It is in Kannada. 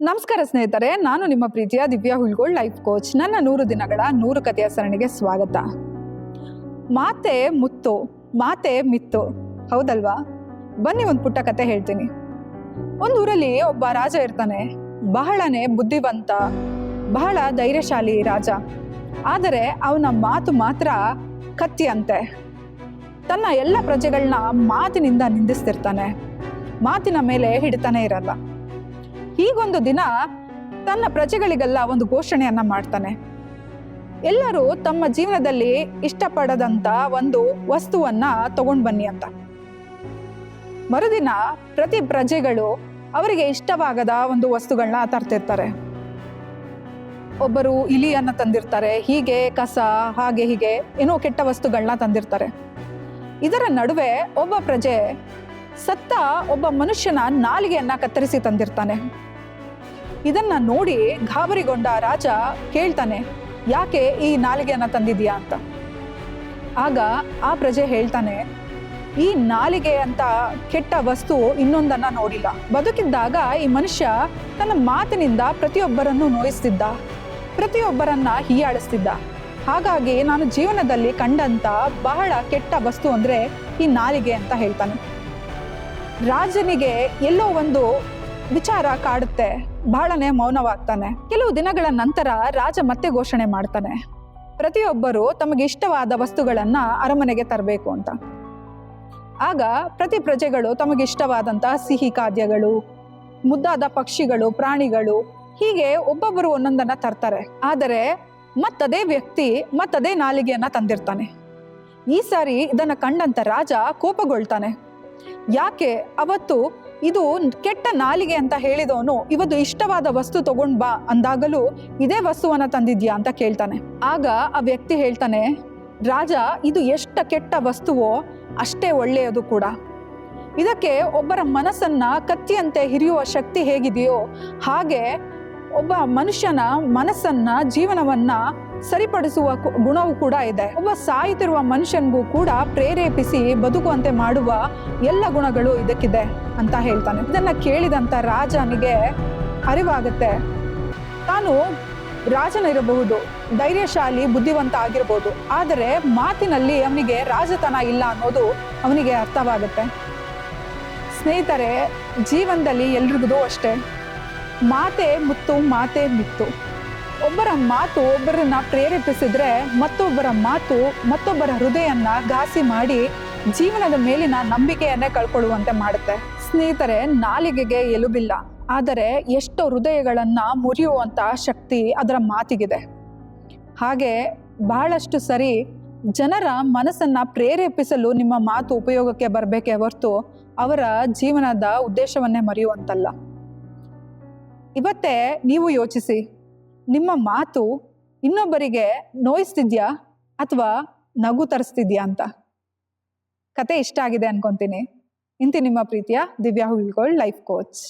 ನಮಸ್ಕಾರ ಸ್ನೇಹಿತರೆ, ನಾನು ನಿಮ್ಮ ಪ್ರೀತಿಯ ದಿವ್ಯಾ ಹುಲ್ಗೋಳ್ ಲೈಫ್ ಕೋಚ್ ನನ್ನ ನೂರು ದಿನಗಳ ನೂರು ಕಥೆಯ ಸರಣಿಗೆ ಸ್ವಾಗತ. ಮಾತೆ ಮುತ್ತು, ಮಾತೆ ಮಿತ್ತು. ಹೌದಲ್ವಾ? ಬನ್ನಿ ಒಂದು ಪುಟ್ಟ ಕತೆ ಹೇಳ್ತೀನಿ. ಒಂದು ಊರಲ್ಲಿ ಒಬ್ಬ ರಾಜ ಇರ್ತಾನೆ. ಬಹಳನೇ ಬುದ್ಧಿವಂತ, ಬಹಳ ಧೈರ್ಯಶಾಲಿ ರಾಜ. ಆದರೆ ಅವನ ಮಾತು ಮಾತ್ರ ಕತ್ತಿಯಂತೆ. ತನ್ನ ಎಲ್ಲ ಪ್ರಜೆಗಳನ್ನ ಮಾತಿನಿಂದ ನಿಂದಿಸ್ತಿರ್ತಾನೆ. ಮಾತಿನ ಮೇಲೆ ಹಿಡಿತಾನೆ ಇರಲ್ಲ. ಹೀಗೊಂದು ದಿನ ತನ್ನ ಪ್ರಜೆಗಳಿಗೆಲ್ಲ ಒಂದು ಘೋಷಣೆಯನ್ನ ಮಾಡ್ತಾನೆ. ಎಲ್ಲರೂ ತಮ್ಮ ಜೀವನದಲ್ಲಿ ಇಷ್ಟಪಡದಂತ ಒಂದು ವಸ್ತುವನ್ನ ತಗೊಂಡ್ ಬನ್ನಿ ಅಂತ. ಮರುದಿನ ಪ್ರತಿ ಪ್ರಜೆಗಳು ಅವರಿಗೆ ಇಷ್ಟವಾಗದ ಒಂದು ವಸ್ತುಗಳನ್ನ ತರ್ತಿರ್ತಾರೆ. ಒಬ್ಬರು ಇಲಿಯನ್ನ ತಂದಿರ್ತಾರೆ, ಹೀಗೆ ಕಸ, ಹಾಗೆ ಹೀಗೆ, ಏನೋ ಕೆಟ್ಟ ವಸ್ತುಗಳನ್ನ ತಂದಿರ್ತಾರೆ. ಇದರ ನಡುವೆ ಒಬ್ಬ ಪ್ರಜೆ ಸತ್ತ ಒಬ್ಬ ಮನುಷ್ಯನ ನಾಲಿಗೆಯನ್ನ ಕತ್ತರಿಸಿ ತಂದಿರ್ತಾನೆ. ಇದನ್ನ ನೋಡಿ ಗಾಬರಿಗೊಂಡ ರಾಜ ಕೇಳ್ತಾನೆ, ಯಾಕೆ ಈ ನಾಲಿಗೆಯನ್ನ ತಂದಿದ್ಯಾ ಅಂತ? ಆಗ ಆ ಪ್ರಜೆ ಹೇಳ್ತಾನೆ, ಈ ನಾಲಿಗೆ ಅಂತ ಕೆಟ್ಟ ವಸ್ತು ಇನ್ನೊಂದನ್ನ ನೋಡಿಲ್ಲ. ಬದುಕಿದ್ದಾಗ ಈ ಮನುಷ್ಯ ತನ್ನ ಮಾತಿನಿಂದ ಪ್ರತಿಯೊಬ್ಬರನ್ನು ನೋಯಿಸ್ತಿದ್ದ, ಪ್ರತಿಯೊಬ್ಬರನ್ನ ಹೀಯಾಳಿಸ್ತಿದ್ದ. ಹಾಗಾಗಿ ನಾನು ಜೀವನದಲ್ಲಿ ಕಂಡಂತ ಬಹಳ ಕೆಟ್ಟ ವಸ್ತು ಅಂದ್ರೆ ಈ ನಾಲಿಗೆ ಅಂತ ಹೇಳ್ತಾನೆ. ರಾಜನಿಗೆ ಎಲ್ಲೋ ಒಂದು ವಿಚಾರ ಕಾಡುತ್ತೆ. ಬಹಳನೇ ಮೌನವಾಗ್ತಾನೆ. ಕೆಲವು ದಿನಗಳ ನಂತರ ರಾಜ ಮತ್ತೆ ಘೋಷಣೆ ಮಾಡ್ತಾನೆ. ಪ್ರತಿಯೊಬ್ಬರು ತಮಗೆ ಇಷ್ಟವಾದ ವಸ್ತುಗಳನ್ನ ಅರಮನೆಗೆ ತರಬೇಕು ಅಂತ. ಆಗ ಪ್ರತಿ ಪ್ರಜೆಗಳು ತಮಗೆ ಇಷ್ಟವಾದಂತಹ ಸಿಹಿ ಖಾದ್ಯಗಳು, ಮುದ್ದಾದ ಪಕ್ಷಿಗಳು, ಪ್ರಾಣಿಗಳು, ಹೀಗೆ ಒಬ್ಬೊಬ್ಬರು ಒಂದೊಂದನ್ನ ತರ್ತಾರೆ. ಆದರೆ ಮತ್ತದೇ ವ್ಯಕ್ತಿ ಮತ್ತದೇ ನಾಲಿಗೆಯನ್ನ ತಂದಿರ್ತಾನೆ. ಈ ಸಾರಿ ಇದನ್ನ ಕಂಡಂತ ರಾಜ ಕೋಪಗೊಳ್ತಾನೆ. ಯಾಕೆ ಅವತ್ತು ಇದು ಕೆಟ್ಟ ನಾಲಿಗೆ ಅಂತ ಹೇಳಿದವನು, ಇವತ್ತು ಇಷ್ಟವಾದ ವಸ್ತು ತಗೊಂಡ್ ಬಾ ಅಂದಾಗಲೂ ಇದೇ ವಸ್ತುವನ್ನ ತಂದಿದ್ಯಾ ಅಂತ ಕೇಳ್ತಾನೆ. ಆಗ ಆ ವ್ಯಕ್ತಿ ಹೇಳ್ತಾನೆ, ರಾಜ, ಇದು ಎಷ್ಟು ಕೆಟ್ಟ ವಸ್ತುವೋ ಅಷ್ಟೇ ಒಳ್ಳೆಯದು ಕೂಡ. ಇದಕ್ಕೆ ಒಬ್ಬರ ಮನಸ್ಸನ್ನ ಕತ್ತಿಯಂತೆ ಹಿರಿಯುವ ಶಕ್ತಿ ಹೇಗಿದೆಯೋ ಹಾಗೆ ಒಬ್ಬ ಮನುಷ್ಯನ ಮನಸ್ಸನ್ನ, ಜೀವನವನ್ನ ಸರಿಪಡಿಸುವ ಗುಣವೂ ಕೂಡ ಇದೆ. ಒಬ್ಬ ಸಾಯುತ್ತಿರುವ ಮನುಷ್ಯನಿಗೂ ಕೂಡ ಪ್ರೇರೇಪಿಸಿ ಬದುಕುವಂತೆ ಮಾಡುವ ಎಲ್ಲ ಗುಣಗಳು ಇದಕ್ಕಿದೆ ಅಂತ ಹೇಳ್ತಾನೆ. ಇದನ್ನ ಕೇಳಿದಂತ ರಾಜನಿಗೆ ಅರಿವಾಗುತ್ತೆ. ತಾನು ರಾಜನಿರಬಹುದು, ಧೈರ್ಯಶಾಲಿ, ಬುದ್ಧಿವಂತ ಆಗಿರಬಹುದು ಆದರೆ ಮಾತಿನಲ್ಲಿ ಅವನಿಗೆ ರಾಜತನ ಇಲ್ಲ ಅನ್ನೋದು ಅವನಿಗೆ ಅರ್ಥವಾಗುತ್ತೆ. ಸ್ನೇಹಿತರೆ, ಜೀವನದಲ್ಲಿ ಎಲ್ರಿಗೂ ಅಷ್ಟೇ. ಮಾತೆ ಮುತ್ತು, ಮಾತೆ ಮಿತ್ತು ಒಬ್ಬರ ಮಾತು ಒಬ್ಬರನ್ನ ಪ್ರೇರೇಪಿಸಿದ್ರೆ ಮತ್ತೊಬ್ಬರ ಮಾತು, ಮತ್ತೊಬ್ಬರ ಹೃದಯನ್ನ ಘಾಸಿ ಮಾಡಿ ಜೀವನದ ಮೇಲಿನ ನಂಬಿಕೆಯನ್ನೇ ಕಳ್ಕೊಳ್ಳುವಂತೆ ಮಾಡುತ್ತೆ. ಸ್ನೇಹಿತರೆ, ನಾಲಿಗೆಗೆ ಎಲುಬಿಲ್ಲ. ಆದರೆ ಎಷ್ಟೋ ಹೃದಯಗಳನ್ನ ಮುರಿಯುವಂತ ಶಕ್ತಿ ಅದರ ಮಾತಿಗಿದೆ. ಹಾಗೆ ಬಹಳಷ್ಟು ಸರಿ ಜನರ ಮನಸ್ಸನ್ನ ಪ್ರೇರೇಪಿಸಲು ನಿಮ್ಮ ಮಾತು ಉಪಯೋಗಕ್ಕೆ ಬರಬೇಕೇ ಹೊರತು ಅವರ ಜೀವನದ ಉದ್ದೇಶವನ್ನೇ ಮರೆಯುವಂತಲ್ಲ. ಇವತ್ತೇ ನೀವು ಯೋಚಿಸಿ. ನಿಮ್ಮ ಮಾತು ಇನ್ನೊಬ್ಬರಿಗೆ ನೋಯಿಸ್ತಿದ್ಯಾ ಅಥವಾ ನಗು ತರಿಸ್ತಿದ್ಯಾ ಅಂತ? ಕತೆ ಇಷ್ಟ ಆಗಿದೆ ಅನ್ಕೊಂತೀನಿ. ಇಂತಿ ನಿಮ್ಮ ಪ್ರೀತಿಯ ದಿವ್ಯಾ ಹುಲ್ಗೋಳ್ ಲೈಫ್ ಕೋಚ್.